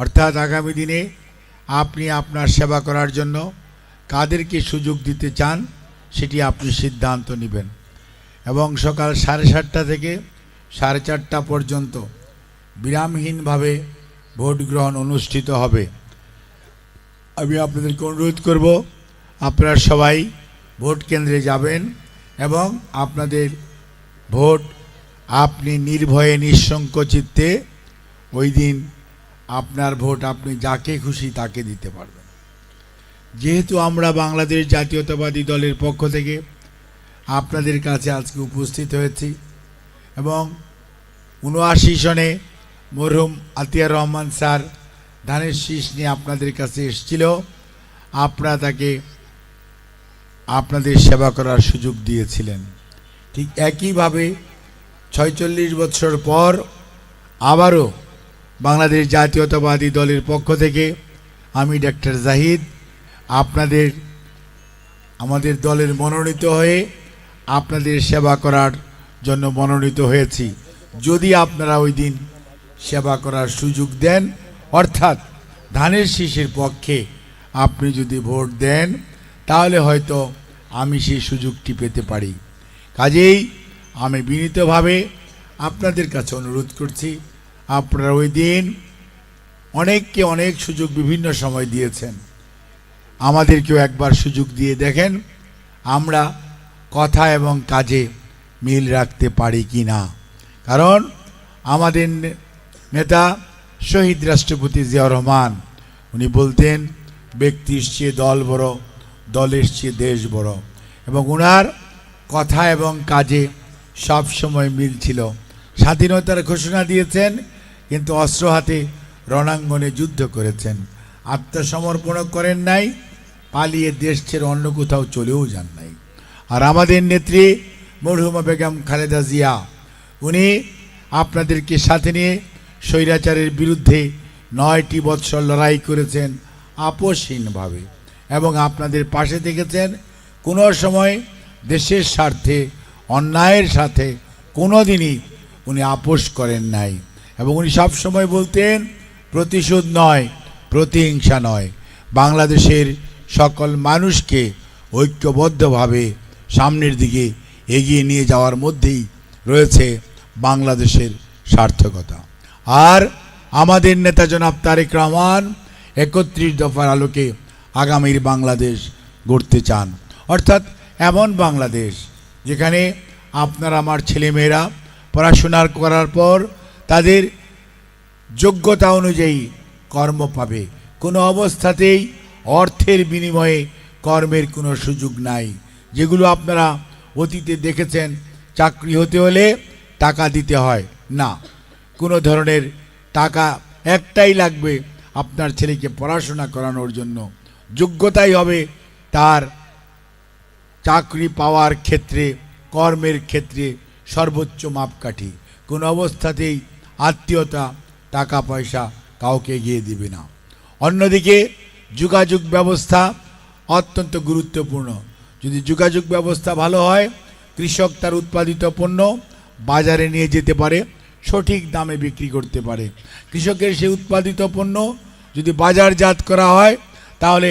অর্থাৎ আগামী দিনে আপনি আপনার সেবা করার জন্য কাদেরকে সুযোগ দিতে চান, সেটি আপনি সিদ্ধান্ত নেবেন। এবং সকাল সাড়ে সাতটা থেকে সাড়ে চারটা পর্যন্ত বিরামহীনভাবে ভোট গ্রহণ অনুষ্ঠিত হবে। আমি আপনাদেরকে অনুরোধ করব, আপনারা সবাই ভোট কেন্দ্রে যাবেন এবং আপনাদের ভোট আপনি নির্ভয়ে নিঃসংক চিত্তে ওই দিন আপনার ভোট আপনি যাকে খুশি তাকে দিতে পারবেন। যেহেতু আমরা বাংলাদেশ জাতীয়তাবাদী দলের পক্ষ থেকে আপনাদের কাছে আজকে উপস্থিত হয়েছি এবং উনআশি সনে মরহুম আতিয়ার রহমান স্যার ধানের শীষ নিয়ে আপনাদের কাছে এসেছিল। আপনারা তাকে আপনাদের সেবা করার সুযোগ দিয়েছিলেন। ঠিক একইভাবে ছয়চল্লিশ বছর পর আবারও বাংলাদেশ জাতীয়তাবাদী দলের পক্ষ থেকে আমি ডাক্তার জাহিদ। আপনাদের, আমাদের দলের মনোনীত হয়ে আপনাদের সেবা করার জন্য মনোনীত হয়েছি। যদি আপনারা ওই দিন সেবা করার সুযোগ দেন, অর্থাৎ ধানের শীষের পক্ষে আপনি যদি ভোট দেন, তাহলে হয়তো আমি সেই সুযোগটি পেতে পারি। কাজেই আমি বিনীতভাবে আপনাদের কাছে অনুরোধ করছি আপনারা ওই দিন অনেককে অনেক সুযোগ বিভিন্ন সময় দিয়েছেন। আমাদেরকেও একবার সুযোগ দিয়ে দেখেন, আমরা কথা এবং কাজে মিল রাখতে পারি কি না। কারণ আমাদের নেতা শহীদ রাষ্ট্রপতি জিয়াউর রহমান, উনি বলতেন, ব্যক্তির চেয়ে দল বড়, দলের চেয়ে দেশ বড়। এবং ওনার কথা এবং কাজে সব সময় মিল ছিল। স্বাধীনতার ঘোষণা দিয়েছেন কিন্তু অস্ত্র হাতে রণাঙ্গনে যুদ্ধ করেছেন। আত্মসমর্পণ করেন নাই, পালিয়ে দেশ ছেড়ে অন্য কোথাও চলেও যান নাই। আর আমাদের নেত্রী মরহুমা বেগম খালেদা জিয়া, উনি আপনাদেরকে সাথে নিয়ে স্বৈরাচারের বিরুদ্ধে নয়টি বৎসর লড়াই করেছেন আপোষহীনভাবে। এবং আপনাদের পাশে থেকেছেন কোনো সময় দেশের স্বার্থে, অন্যায়ের সাথে কোনো দিনই উনি আপোষ করেন নাই। এবং উনি সবসময় বলতেন, প্রতিশোধ নয়, প্রতিহিংসা নয়। বাংলাদেশের সকল মানুষকে ঐক্যবদ্ধভাবে সামনের দিকে এগিয়ে নিয়ে যাওয়ার মধ্যেই রয়েছে বাংলাদেশের সার্থকতা। আর আমাদের নেতা জনাব তারেক রহমান একত্রিশ দফার আলোকে আগামীর বাংলাদেশ গড়তে চান। অর্থাৎ এমন বাংলাদেশ যেখানে আপনার, আমার ছেলেমেয়েরা পড়াশোনার করার পর তাদের যোগ্যতা অনুযায়ী কর্ম পাবে। কোনো অবস্থাতেই অর্থের বিনিময়ে কর্মের কোনো সুযোগ নাই। যেগুলো আপনারা অতীতে দেখেছেন, চাকরি হতে হলে টাকা দিতে হয়। না, কোনো ধরনের টাকা একটাই লাগবে আপনার ছেলেকে পড়াশোনা করানোর জন্য। যোগ্যতাই হবে তার চাকরি পাওয়ার ক্ষেত্রে, কর্মের ক্ষেত্রে সর্বোচ্চ মাপকাঠি। কোনো অবস্থাতেই আত্মীয়তা, টাকা পয়সা কাউকে এগিয়ে দিবে না। অন্যদিকে যোগাযোগ ব্যবস্থা অত্যন্ত গুরুত্বপূর্ণ। যদি যোগাযোগ ব্যবস্থা ভালো হয়, কৃষক তার উৎপাদিত পণ্য বাজারে নিয়ে যেতে পারে, সঠিক দামে বিক্রি করতে পারে। কৃষকের সেই উৎপাদিত পণ্য যদি বাজারজাত করা হয়, তাহলে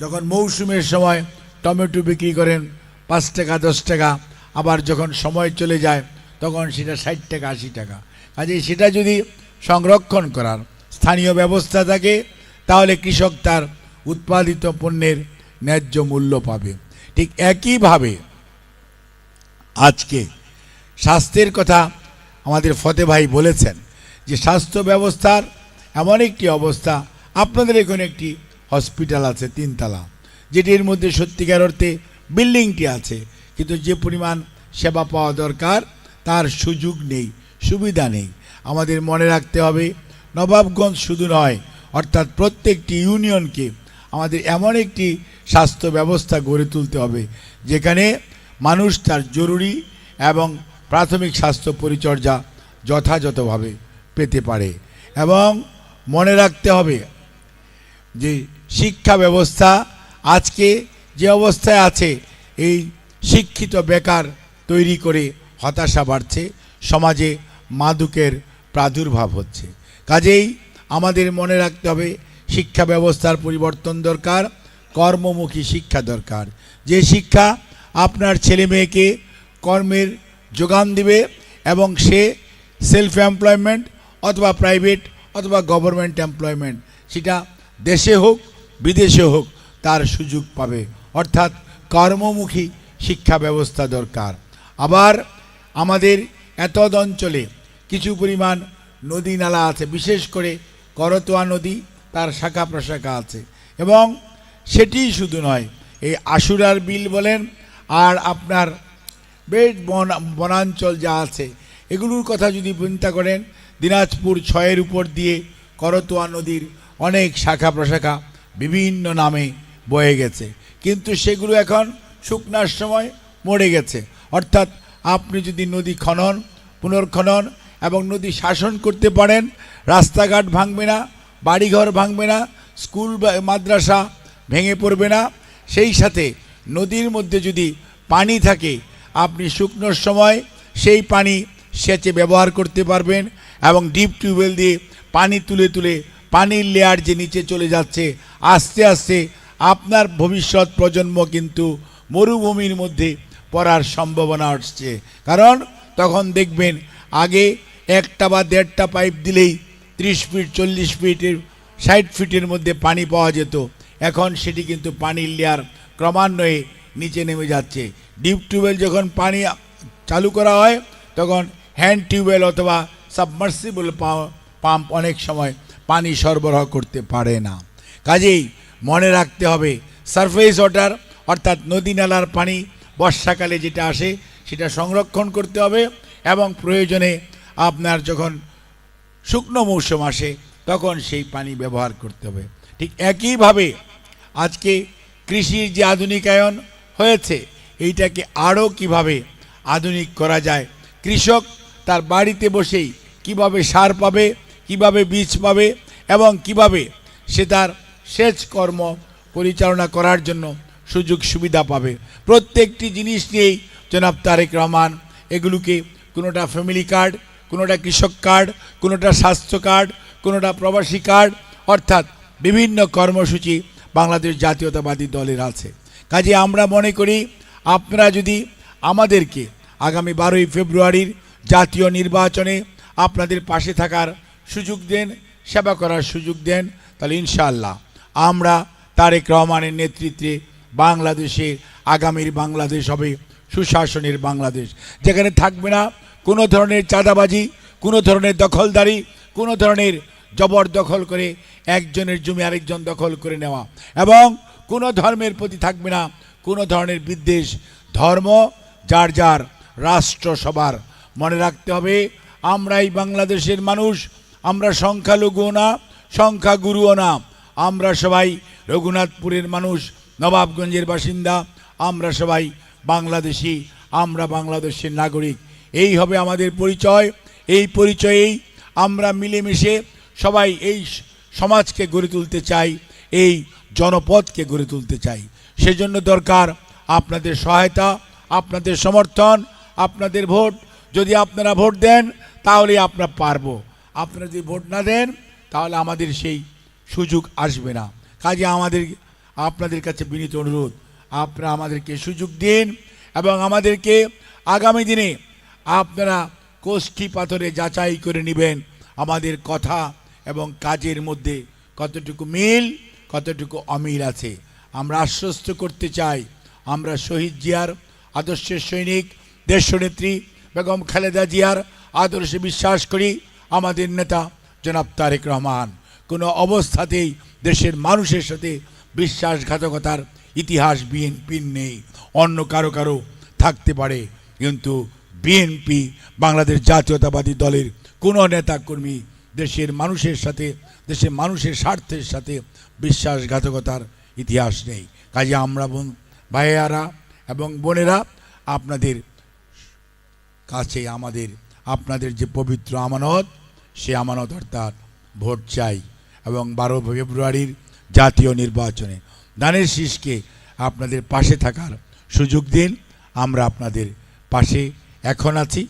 যখন মৌসুমের সময় টমেটো বিক্রি করেন, পাঁচ টাকা, দশ টাকা, আবার যখন সময় চলে যায়, তখন সেটা ষাট টাকা, আশি টাকা। কাজে সেটা যদি সংরক্ষণ করার স্থানীয় ব্যবস্থা থাকে, তাহলে কৃষক তার উৎপাদিত পণ্যের ন্যায্য মূল্য পাবে। ঠিক একইভাবে আজকে স্বাস্থ্যের কথা আমাদের ফতে ভাই বলেছেন যে স্বাস্থ্য ব্যবস্থার এমন একটি অবস্থা, আপনাদের এখানে একটি হসপিটাল আছে তিনতলা, যেটির মধ্যে সত্যিকার অর্থে বিল্ডিংটি আছে, কিন্তু যে পরিমাণ সেবা পাওয়া দরকার, তার সুযোগ নেই। সুবিধা নেই। আমাদের মনে রাখতে হবে, নবাবগঞ্জ শুধু নয়, অর্থাৎ প্রত্যেকটি ইউনিয়নকে আমাদের এমন একটি স্বাস্থ্য ব্যবস্থা গড়ে তুলতে হবে, যেখানে মানুষ তার জরুরি এবং প্রাথমিক স্বাস্থ্য পরিচর্যা যথাযথভাবে পেতে পারে। এবং মনে রাখতে হবে যে শিক্ষা ব্যবস্থা আজকে যে অবস্থায় আছে, এই শিক্ষিত বেকার তৈরি করে হতাশা বাড়ছে, সমাজে মাদকের প্রাদুর্ভাব হচ্ছে। কাজেই আমাদের মনে রাখতে হবে, শিক্ষা ব্যবস্থার পরিবর্তন দরকার, কর্মমুখী শিক্ষা দরকার। যে শিক্ষা আপনার ছেলে মেয়েকে কর্মের যোগান দিবে এবং সে সেলফ এমপ্লয়মেন্ট অথবা প্রাইভেট অথবা গভর্নমেন্ট এমপ্লয়মেন্ট সেটা দেশে হোক, বিদেশে হোক, তার সুযোগ পাবে। অর্থাৎ কর্মমুখী শিক্ষা ব্যবস্থা দরকার। আবার আমাদের এতদ অঞ্চলে কিছু পরিমাণ নদী নালা আছে, বিশেষ করে করতোয়া নদী, তার শাখা প্রশাখা আছে। এবং সেটিই শুধু নয়, এই আশুরার বিল বলেন, আর আপনার বেশ বন, বনাঞ্চল যা আছে, এগুলোর কথা যদি চিন্তা করেন, দিনাজপুর ছয়ের উপর দিয়ে করতোয়া নদীর অনেক শাখা প্রশাখা বিভিন্ন নামে বয়ে গেছে। কিন্তু সেগুলো এখন শুকনার সময় মরে গেছে। অর্থাৎ আপনি যদি নদী খনন, পুনর্খনন এবং নদী শাসন করতে পারেন, রাস্তাঘাট ভাঙবে না, বাড়িঘর ভাঙবে না, স্কুল মাদ্রাসা ভেঙে পড়বে না, সেই সাথে নদীর মধ্যে যদি পানি থাকে, আপনি শুকনোর সময় সেই পানি সেচে ব্যবহার করতে পারবেন এবং ডিপ টিউবওয়েল দিয়ে পানি তুলে তুলে পানির লেয়ার যে নিচে চলে যাচ্ছে, আস্তে আস্তে আপনার ভবিষ্যৎ প্রজন্ম কিন্তু মরুভূমির মধ্যে পড়ার সম্ভাবনা আসছে। কারণ তখন দেখবেন, আগে একটা বা দেড়টা পাইপ দিলেই ত্রিশ ফিট, চল্লিশ ফিটের ষাট ফিটের মধ্যে পানি পাওয়া যেত। এখন সেটি কিন্তু পানির লেয়ার ক্রমান্বয়ে নিচে নেমে যাচ্ছে। ডিপ টিউবওয়েল যখন পানি চালু করা হয়, তখন হ্যান্ড টিউবওয়েল অথবা সাবমার্সিবল পাম্প অনেক সময় পানি সরবরাহ করতে পারে না। কাজেই মনে রাখতে হবে, সারফেস ওয়াটার অর্থাৎ নদী নালার পানি বর্ষাকালে যেটা আসে, সেটা সংরক্ষণ করতে হবে এবং প্রয়োজনে আপনার যখন শুকনো মৌসুম আসে, তখন সেই পানি ব্যবহার করতে হবে। ঠিক একইভাবে আজকে কৃষির যে আধুনিকায়ন হয়েছে, এইটাকে আরও কীভাবে আধুনিক করা যায়, কৃষক তার বাড়িতে বসেই কীভাবে সার পাবে, কীভাবে বীজ পাবে এবং কীভাবে সে তার সেচ কর্ম পরিচালনা করার জন্য সুযোগ সুবিধা পাবে। প্রত্যেকটি জিনিস নিয়েই জনাব তারেক রহমান, এগুলোকে কোনোটা ফ্যামিলি কার্ড কোনোটা কৃষক কার্ড কোনোটা স্বাস্থ্য কার্ড কোনোটা প্রবাসী কার্ড অর্থাৎ বিভিন্ন কর্মসূচি বাংলাদেশ জাতীয়তাবাদী দলের আছে। কাজে আমরা মনে করি, আপনারা যদি আমাদেরকে আগামী বারোই ফেব্রুয়ারির জাতীয় নির্বাচনে আপনাদের পাশে থাকার সুযোগ দেন, সেবা করার সুযোগ দেন, তাহলে ইনশাআল্লাহ আমরা তারেক রহমানের নেতৃত্বে বাংলাদেশে, আগামীর বাংলাদেশ হবে সুশাসনের বাংলাদেশ। যেখানে থাকবে না কোনো ধরনের চাঁদাবাজি, কোনো ধরনের দখলদারি, কোনো ধরনের জবরদখল করে একজনের জমি আরেকজন দখল করে নেওয়া। এবং কোনো ধর্মের প্রতি থাকবে না কোনো ধরনের বিদ্বেষ। ধর্ম যার যার, রাষ্ট্র সবার। মনে রাখতে হবে, আমরাই বাংলাদেশের মানুষ, আমরা সংখ্যালঘুও না, সংখ্যাগুরুও না। আমরা সবাই রঘুনাথপুরের মানুষ নবাবগঞ্জের বাসিন্দা, আমরা সবাই বাংলাদেশি, আমরা বাংলাদেশের নাগরিক। এই হবে আমাদের পরিচয়। এই পরিচয়েই আমরা মিলেমিশে সবাই এই সমাজকে গড়ে তুলতে চাই, এই জনপদকে গড়ে তুলতে চাই। সেজন্য দরকার আপনাদের সহায়তা, আপনাদের সমর্থন, আপনাদের ভোট। যদি আপনারা ভোট দেন তাহলে আমরা পারব। আপনারা যদি ভোট না দেন, তাহলে আমাদের সেই সুযোগ আসবে না। কাজে আমাদের আপনাদের কাছে বিনীত অনুরোধ। আপনারা আমাদেরকে সুযোগ দিন এবং আমাদেরকে আগামী দিনে আপনারা কোষ্ঠী পাথরে যাচাই করে নেবেন আমাদের কথা এবং কাজের মধ্যে কতটুকু মিল, কতটুকু অমিল আছে। আমরা আশ্বস্ত করতে চাই। আমরা শহীদ জিয়ার আদর্শের সৈনিক, দেশনেত্রী বেগম খালেদা জিয়ার আদর্শে বিশ্বাস করি, আমাদের নেতা জনাব তারেক রহমান। কোনো অবস্থাতেই দেশের মানুষের সাথে বিশ্বাসঘাতকতার ইতিহাস বিএনপির নেই। অন্য কারও কারও থাকতে পারে, কিন্তু বিএনপি বাংলাদেশ জাতীয়তাবাদী দলের কোনো নেতাকর্মী দেশের মানুষের সাথে, দেশের মানুষের স্বার্থের সাথে বিশ্বাসঘাতকতার ইতিহাস নেই। কাজে আমরা বোন, ভাইয়ারা এবং বোনেরা, আপনাদের কাছে আমাদের, আপনাদের যে পবিত্র আমানত, সে আমানত অর্থাৎ ভোট চাই এবং বারো ফেব্রুয়ারির জাতীয় নির্বাচনে। দানের শীষকে আপনাদের পাশে থাকার সুযোগ দিন। আমরা আপনাদের পাশে এখন আছি।